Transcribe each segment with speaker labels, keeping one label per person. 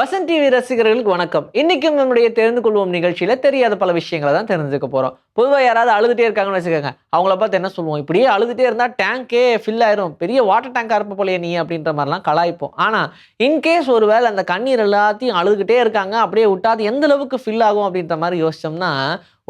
Speaker 1: Vasanth TV ரசிகர்களுக்கு வணக்கம். இன்னைக்கும் நம்முடைய தெரிந்து கொள்வோம் நிகழ்ச்சியில தெரியாத பல விஷயங்களை தான் தெரிஞ்சுக்க போறோம். பொதுவாக யாராவது அழுதுகிட்டே இருக்காங்கன்னு வச்சுக்கோங்க. அவங்கள பார்த்து என்ன சொல்லுவோம்? இப்படியே அழுதுகிட்டே இருந்தால் டேங்கே ஃபில் ஆயிரும். பெரிய வாட்டர் டேங்க் இருப்ப போலையே நீ அப்படின்ற மாதிரிலாம் கலாய்ப்போம். ஆனால் இன்கேஸ் ஒரு வேளை அந்த கண்ணீர் எல்லாத்தையும் அழுதுகிட்டே இருக்காங்க அப்படியே விட்டாது எந்த அளவுக்கு ஃபில் ஆகும் அப்படின்ற மாதிரி யோசிச்சோம்னா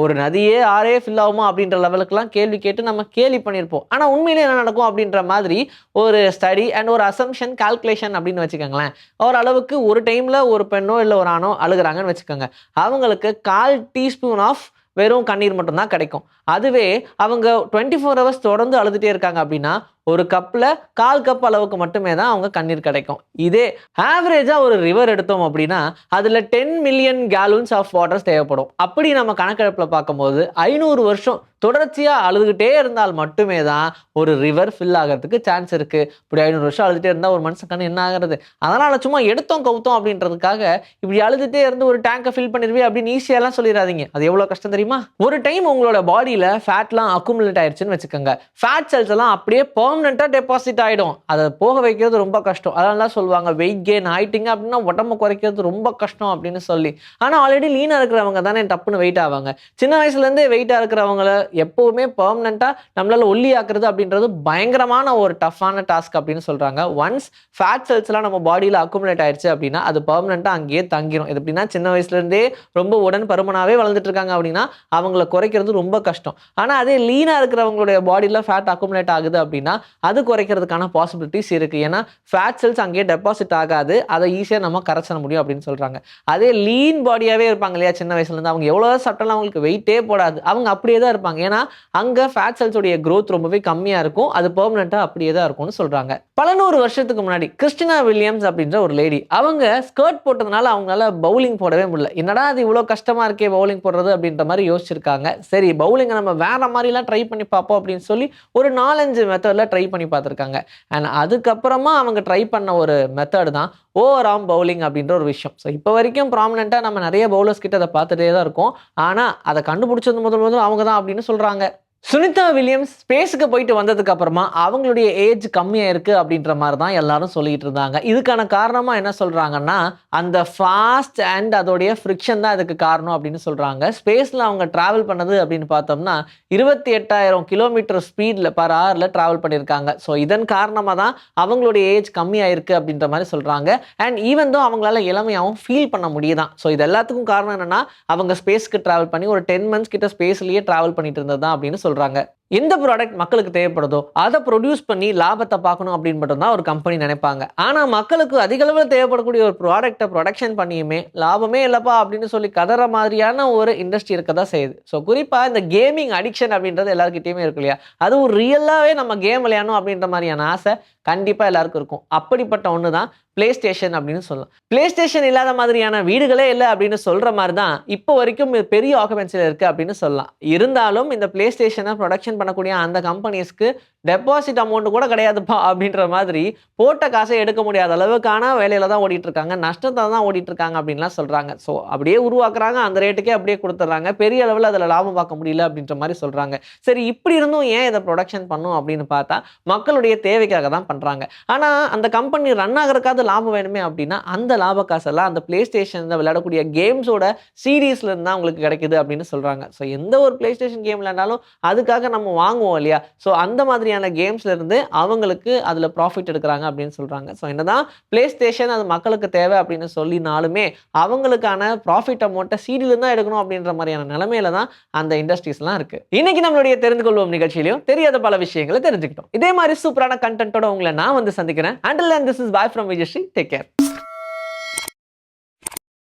Speaker 1: ஒரு நதியே ஆறே ஃபில் ஆகுமா அப்படின்ற லெவலுக்குலாம் கேள்வி கேட்டு நம்ம கேள்வி பண்ணியிருப்போம் ஆனால் உண்மையிலே என்ன நடக்கும் அப்படின்ற மாதிரி ஒரு ஸ்டடி அண்ட் ஒரு அசம்ஷன் கால்குலேஷன் அப்படின்னு வச்சுக்கோங்களேன். ஓரளவுக்கு ஒரு டைமில் ஒரு பெண்ணோ இல்லை ஒரு ஆணோ அழுகுறாங்கன்னு வச்சுக்கோங்க. அவங்களுக்கு கால் டீஸ்பூன் ஆஃப் வெறும் கண்ணீர் மட்டும்தான் கிடைக்கும். அதுவே அவங்க டுவெண்ட்டி ஃபோர் ஹவர்ஸ் தொடர்ந்து அழுதுகிட்டே இருக்காங்க அப்படின்னா ஒரு கப்பில் கால் கப் அளவுக்கு மட்டுமே தான் அவங்க கண்ணீர் கிடைக்கும். இதே ஆவரேஜாக ஒரு ரிவர் எடுத்தோம் அப்படின்னா அதில் ten million gallons of waters தேவைப்படும். அப்படி நம்ம கணக்கெடுப்பில் பார்க்கும்போது ஐநூறு வருஷம் தொடர்ச்சியாக அழுதுகிட்டே இருந்தால் மட்டுமே தான் ஒரு ரிவர் ஃபில் ஆகிறதுக்கு சான்ஸ் இருக்குது இப்படி ஐநூறு வருஷம் அழுதுகிட்டே இருந்தால் ஒரு மனுஷன் கண்ணு என்ன ஆகிறது? அதனால் சும்மா எடுத்தோம் கவுத்தோம் அப்படின்றதுக்காக இப்படி அழுதுகிட்டே இருந்து ஒரு டேங்கை ஃபில் பண்ணிடுவே அப்படின்னு ஈஸியாலாம் சொல்லிடாதீங்க அது எவ்வளோ கஷ்டம் தெரியுமா? ஒரு டைம் உங்களோட பாடியில் ஃபேட்லாம் அக்குமுலேட் ஆயிடுச்சுன்னு வச்சுக்கோங்க. ஃபேட் செல்ஸ் எல்லாம் அப்படியே பர்மனெண்ட்டாக டெபாசிட் ஆகிடும் அதை போக வைக்கிறது ரொம்ப கஷ்டம். அதனால தான் சொல்லுவாங்க வெயிட் கெயின் ஆகிட்டிங்க அப்படின்னா உடம்பு குறைக்கிறது ரொம்ப கஷ்டம் அப்படின்னு சொல்லி. ஆனால் ஆல்ரெடி லீனாக இருக்கிறவங்க தானே டப்புன்னு வெயிட் ஆவாங்க. சின்ன வயசுலேருந்தே வெயிட்டாக இருக்கிறவங்கள எப்போவுமே பர்மனெண்ட்டாக நம்மளால் ஒல்லி ஆக்குறது அப்படின்றது பயங்கரமான ஒரு டஃப்பான டாஸ்க் அப்படின்னு சொல்கிறாங்க ஒன்ஸ் ஃபேட் செல்ஸ்லாம் நம்ம பாடியில் அக்குமுலேட் ஆயிடுச்சு அப்படின்னா அது பர்மனெண்ட்டாக அங்கேயே தங்கிடும் இது எப்படின்னா சின்ன வயசுலேருந்தே ரொம்ப உடன் பருமனாகவே வளர்ந்துட்டு இருக்காங்க அப்படின்னா அவங்கள குறைக்கிறது ரொம்ப கஷ்டம். ஆனால் அதே லீனாக இருக்கிறவங்களுடைய பாடியில் ஃபேட் அக்குமுலேட் ஆகுது அப்படின்னா அது குறைக்கிறதுக்கான பாசிபிலிட்டிஸ் இருக்குது ஏன்னா ஃபேட் செல்ஸ் அங்கேயே டெபாசிட் ஆகாது. அதை ஈஸியாக நம்ம கரைச்சிட முடியும் அப்படின்னு சொல்கிறாங்க அதே லீன் பாடியாகவே இருப்பாங்க இல்லையா சின்ன வயசுலேருந்து அவங்க எவ்வளோ சாப்பிட்டாலும் அவங்களுக்கு வெயிட்டே போடாது. அவங்க அப்படியே தான் இருப்பாங்க. ஏன்னா அங்கே ஃபேட் செல்ஸோடைய க்ரோத் ரொம்பவே கம்மியாக இருக்கும். அது பெர்மனெண்ட்டாக அப்படியே தான் இருக்கும்னு சொல்கிறாங்க பல நூறு வருஷத்துக்கு முன்னாடி கிறிஸ்டினா வில்லியம்ஸ் அப்படின்ற ஒரு லேடி அவங்க ஸ்கர்ட் போட்டதுனால அவங்களால பவுலிங் போடவே முடியல. என்னடா அது இவ்வளோ கஷ்டமாக இருக்கே பவுலிங் போடுறது அப்படின்ற மாதிரி யோசிச்சிருக்காங்க. சரி பவுலிங்கை நம்ம வேற மாதிரிலாம் ட்ரை பண்ணி பார்ப்போம் அப்படின்னு சொல்லி ஒரு நாலஞ்சு மெத்தடில் ட்ரை பண்ணி பார்த்துருக்காங்க. அண்ட் அதுக்கப்புறமா அவங்க ட்ரை பண்ண ஒரு மெத்தட் தான் ஓவர் ஆம் பவுலிங் அப்படின்ற ஒரு விஷயம். ஸோ இப்போ வரைக்கும் ப்ராமினெண்ட்டாக நம்ம நிறைய பவுலர்ஸ் கிட்ட அதை பார்த்துட்டே தான் இருக்கோம். ஆனால் அதை கண்டுபிடிச்சது முதல் முதல் அவங்க தான் அப்படின்னு சொல்கிறாங்க சுனிதா வில்லியம்ஸ் ஸ்பேஸுக்கு போயிட்டு வந்ததுக்கு அப்புறமா அவங்களுடைய ஏஜ் கம்மியாக இருக்குது அப்படின்ற மாதிரி தான் எல்லாரும் சொல்லிட்டு இருந்தாங்க. இதுக்கான காரணமாக என்ன சொல்கிறாங்கன்னா அந்த ஃபாஸ்ட் அண்ட் அதோடைய ஃப்ரிக்ஷன் தான் அதுக்கு காரணம் அப்படின்னு சொல்கிறாங்க ஸ்பேஸில் அவங்க ட்ராவல் பண்ணது அப்படின்னு பார்த்தோம்னா இருபத்தி எட்டாயிரம் கிலோமீட்டர் ஸ்பீடில் பர் ஹவரில் ட்ராவல் பண்ணியிருக்காங்க. ஸோ இதன் காரணமாக தான் அவங்களுடைய ஏஜ் கம்மியாக இருக்குது அப்படின்ற மாதிரி சொல்கிறாங்க அண்ட் ஈவன் தான் அவங்களால இளமையாகவும் ஃபீல் பண்ண முடியுதான். ஸோ இது எல்லாத்துக்கும் காரணம் என்னன்னா அவங்க ஸ்பேஸ்க்கு ட்ராவல் பண்ணி ஒரு டென் மந்த்ஸ் கிட்ட ஸ்பேஸ்லேயே ட்ராவல் பண்ணிட்டு இருந்தது தான் அப்படின்னு சொல்கிறாங்க எந்த ப்ராடக்ட் மக்களுக்கு தேவைப்படுதோ அதை ப்ரொடியூஸ் பண்ணி லாபத்தை பார்க்கணும் அப்படின்னு மட்டும்தான் ஒரு கம்பெனி நினைப்பாங்க. ஆனால் மக்களுக்கு அதிகளவில் தேவைப்படக்கூடிய ஒரு ப்ராடக்ட்டை ப்ரொடக்ஷன் பண்ணியுமே லாபமே இல்லைப்பா அப்படின்னு சொல்லி கதற மாதிரியான ஒரு இண்டஸ்ட்ரி இருக்க தான் செய்யுது. ஸோ குறிப்பாக இந்த கேமிங் அடிக்ஷன் அப்படின்றது எல்லாருக்கிட்டையுமே இருக்கு இல்லையா? அதுவும் ரியலாகவே நம்ம கேம் விளையாடணும் அப்படின்ற மாதிரியான ஆசை கண்டிப்பாக எல்லாருக்கும் இருக்கும். அப்படிப்பட்ட ஒன்று தான் பிளே ஸ்டேஷன் அப்படின்னு சொல்லலாம். பிளே ஸ்டேஷன் இல்லாத மாதிரியான வீடுகளே இல்லை அப்படின்னு சொல்கிற மாதிரி தான் இப்போ வரைக்கும் பெரிய ஆக்குபென்சியில் இருக்குது அப்படின்னு சொல்லலாம். இருந்தாலும் இந்த பிளே ஸ்டேஷனை ப்ரொடக்ஷன் பண்ணக்கூடிய அந்த கம்பெனிஸ்க்கு டெபாசிட் அமௌண்ட் கூட கிடையாதுப்பா அப்படின்ற மாதிரி போட்ட காசை எடுக்க முடியாத அளவுக்கான வேலையில தான் ஓடிட்டு இருக்காங்க நஷ்டத்தை தான் ஓடிட்டு இருக்காங்க அப்படின்லாம் சொல்கிறாங்க ஸோ அப்படியே உருவாக்குறாங்க. அந்த ரேட்டுக்கே அப்படியே கொடுத்துட்றாங்க. பெரிய அளவில் அதில் லாபம் பார்க்க முடியல அப்படின்ற மாதிரி சொல்கிறாங்க சரி இப்படி இருந்தும் ஏன் இதை ப்ரொடக்ஷன் பண்ணும் அப்படின்னு பார்த்தா மக்களுடைய தேவைக்காக தான் பண்ணுறாங்க ஆனால் அந்த கம்பெனி ரன் ஆகிறதுக்காவது லாபம் வேணுமே அப்படின்னா அந்த லாப காசெல்லாம் அந்த பிளே ஸ்டேஷனில் விளையாடக்கூடிய கேம்ஸோட சீரீஸ்லேருந்து தான் உங்களுக்கு கிடைக்குது அப்படின்னு சொல்கிறாங்க ஸோ எந்த ஒரு பிளே ஸ்டேஷன் கேம் விளையாண்டாலும் அதுக்காக நம்ம வாங்குவோம் இல்லையா? ஸோ அந்த மாதிரியான கேம்ஸ்ல இருந்து அவங்களுக்கு அதில் ப்ராஃபிட் எடுக்கிறாங்க அப்படின்னு சொல்கிறாங்க ஸோ என்னதான் பிளே ஸ்டேஷன் அது மக்களுக்கு தேவை அப்படின்னு சொல்லினாலுமே அவங்களுக்கான ப்ராஃபிட் அமௌண்ட்டை சீடியில் தான் எடுக்கணும் அப்படின்ற மாதிரியான நிலமையில தான் அந்த இண்டஸ்ட்ரீஸ்லாம் இருக்கு. இன்னைக்கு நம்மளுடைய தெரிந்து கொள்வோம் நிகழ்ச்சியிலையும் தெரியாத பல விஷயங்களை தெரிஞ்சுக்கிட்டோம். இதே மாதிரி சூப்பரான கண்டென்ட்டோட உங்களை நான் வந்து சந்திக்கிறேன். Until and this is bye from Vijayasri take care